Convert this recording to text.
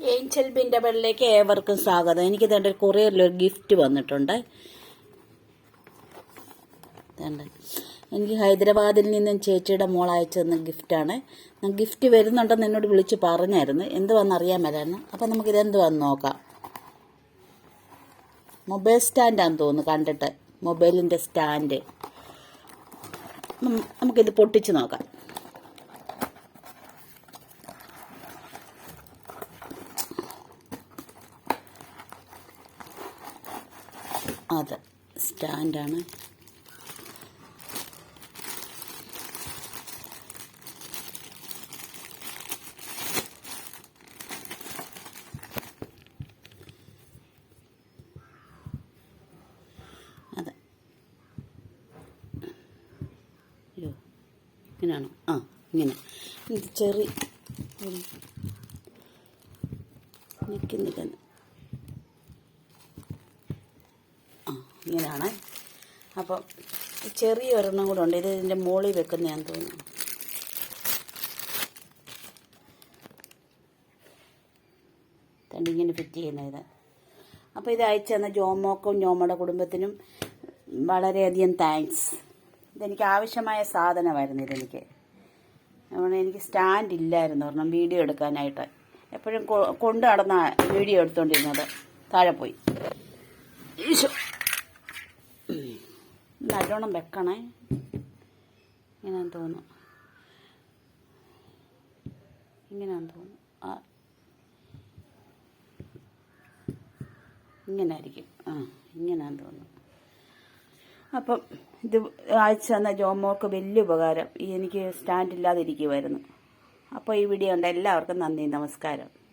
Angel ബിന്റെ വെള്ളിലേക്ക് ഏവർക്കും സ്വാഗതം. എനിക്ക് തേണ്ട കൊറിയറിലൊരു ഗിഫ്റ്റ് വന്നിട്ടുണ്ട്. എനിക്ക് ഹൈദരാബാദിൽ നിന്നും ചേച്ചിയുടെ മോൾ അയച്ചു തന്ന ഗിഫ്റ്റാണ് ഗിഫ്റ്റ് വരുന്നുണ്ടെന്ന് എന്നോട് വിളിച്ച് പറഞ്ഞായിരുന്നു. എന്തുവാന്ന് അറിയാൻ മേലായിരുന്നു. അപ്പം നമുക്കിത് വന്ന് നോക്കാം. മൊബൈൽ സ്റ്റാൻഡാന്ന് തോന്നുന്നു കണ്ടിട്ട്. മൊബൈലിന്റെ സ്റ്റാൻഡ്. നമുക്കിത് പൊട്ടിച്ച് നോക്കാം. അതെ സ്റ്റാൻഡാണ്. അതെ. അയ്യോ ഇങ്ങനെയാണോ ആ ഇങ്ങനെ. ചെറി നിൽക്കുന്നില്ല ആ ഇങ്ങനെയാണ്. അപ്പം ചെറിയ ഒരെണ്ണം കൂടെ ഉണ്ട്. ഇത് ഇതിന്റെ മുകളിൽ ഞാൻ തോന്നുന്നു. തണ്ടിങ്ങനെ ഫിറ്റ് ചെയ്യുന്ന ഇത്. അപ്പോൾ ഇത് അയച്ചു തന്ന ജോമോക്കും ജോമയുടെ കുടുംബത്തിനും വളരെയധികം താങ്ക്സ് ഇതെനിക്ക് ആവശ്യമായ സാധനമായിരുന്നു ഇതെനിക്ക്. അതുകൊണ്ട് എനിക്ക് സ്റ്റാൻഡ് ഇല്ലായിരുന്നു ഒരെണ്ണം വീഡിയോ എടുക്കാനായിട്ട്. എപ്പോഴും കൊണ്ട് നടന്ന വീഡിയോ എടുത്തുകൊണ്ടിരുന്നത് താഴെ പോയി. ഈശോ. നല്ലോണം വെക്കണേ. ഇങ്ങനെ തോന്നുന്നു. ഇങ്ങനെയാന്ന് തോന്നുന്നു. ആ. ഇങ്ങനെ ആയിരിക്കും ആ ഇങ്ങനെയാന്ന് തോന്നുന്നു. അപ്പം ഇത് അയച്ചു തന്ന ജോമോക്ക് വലിയ ഉപകാരം. എനിക്ക് സ്റ്റാൻഡ് ഇല്ലാതിരിക്കുമായിരുന്നു അപ്പോൾ ഈ വീഡിയോ ഉണ്ട് എല്ലാവർക്കും നന്ദി നമസ്കാരം.